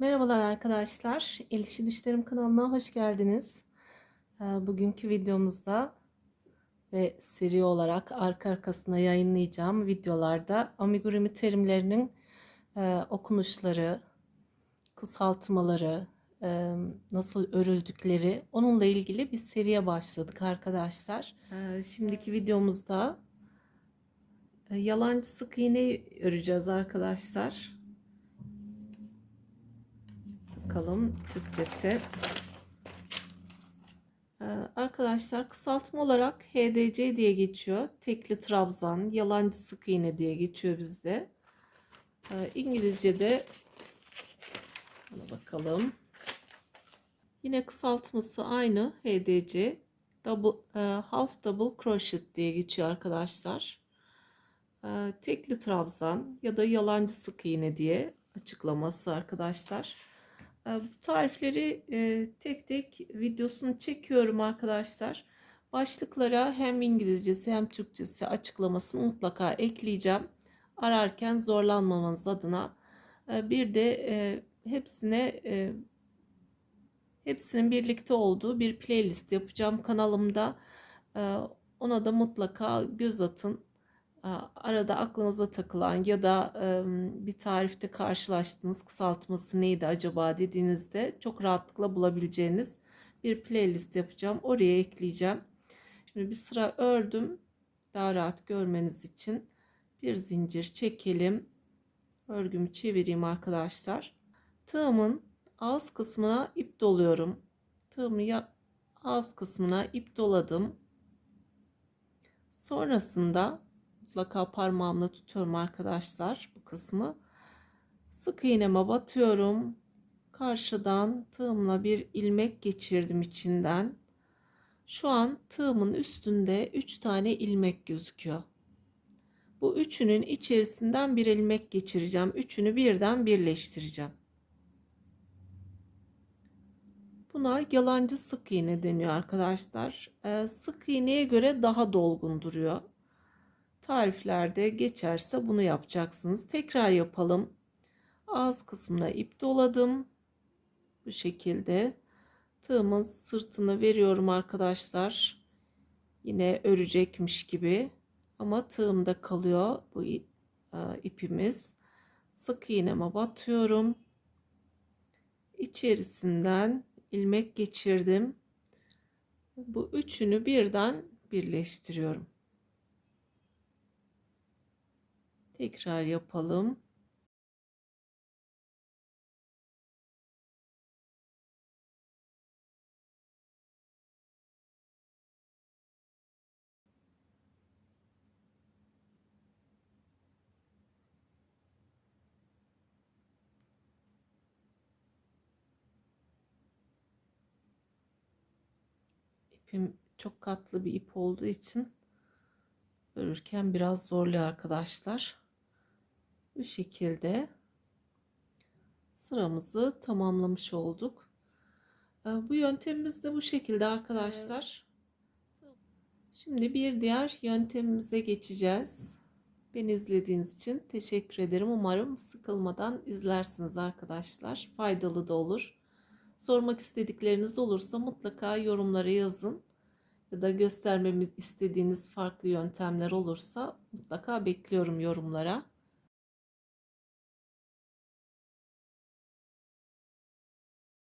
Merhabalar arkadaşlar. El İşi Düşlerim kanalına hoş geldiniz. Ee, Bugünkü videomuzda ve seri olarak arka arkasına yayınlayacağım videolarda amigurumi terimlerinin e, okunuşları, kısaltmaları, e, nasıl örüldükleri onunla ilgili bir seriye başladık arkadaşlar. Ee, Şimdiki videomuzda e, yalancı sık iğne öreceğiz arkadaşlar. Bakalım Türkçesi. Ee, arkadaşlar kısaltma olarak HDC diye geçiyor. Tekli trabzan, yalancı sık iğne diye geçiyor bizde. Ee, İngilizce'de buna bakalım. Yine kısaltması aynı HDC. Double, e, half double crochet diye geçiyor arkadaşlar. Ee, tekli trabzan ya da yalancı sık iğne diye açıklaması arkadaşlar. Ee, bu tarifleri e, tek tek videosunu çekiyorum arkadaşlar. Başlıklara hem İngilizcesi hem Türkçesi açıklamasını mutlaka ekleyeceğim. Ararken zorlanmamanız adına. Ee, bir de e, hepsine e, hepsinin birlikte olduğu bir playlist yapacağım kanalımda. Ee, ona da mutlaka göz atın arada aklınıza takılan ya da bir tarifte karşılaştığınız kısaltması neydi acaba dediğinizde çok rahatlıkla bulabileceğiniz bir playlist yapacağım. Oraya ekleyeceğim. Şimdi bir sıra ördüm. Daha rahat görmeniz için bir zincir çekelim. Örgümü çevireyim arkadaşlar. Tığımın ağız kısmına ip doluyorum. Tığımı ya ağız kısmına ip doladım. Sonrasında mutlaka parmağımla tutuyorum arkadaşlar bu kısmı. Sık iğneme batıyorum. Karşıdan tığımla bir ilmek geçirdim içinden. Şu an tığımın üstünde 3 tane ilmek gözüküyor. Bu üçünün içerisinden bir ilmek geçireceğim. Üçünü birden birleştireceğim. Buna yalancı sık iğne deniyor arkadaşlar. Ee, sık iğneye göre daha dolgun duruyor tariflerde geçerse bunu yapacaksınız. Tekrar yapalım. Ağız kısmına ip doladım. Bu şekilde tığımın sırtını veriyorum arkadaşlar. Yine örecekmiş gibi ama tığımda kalıyor bu e, ipimiz. Sık iğneme batıyorum. İçerisinden ilmek geçirdim. Bu üçünü birden birleştiriyorum. Tekrar yapalım. İpim çok katlı bir ip olduğu için örürken biraz zorluyor arkadaşlar bu şekilde sıramızı tamamlamış olduk. Ee, bu yöntemimiz de bu şekilde arkadaşlar. Şimdi bir diğer yöntemimize geçeceğiz. Beni izlediğiniz için teşekkür ederim. Umarım sıkılmadan izlersiniz arkadaşlar. Faydalı da olur. Sormak istedikleriniz olursa mutlaka yorumlara yazın. Ya da göstermemi istediğiniz farklı yöntemler olursa mutlaka bekliyorum yorumlara.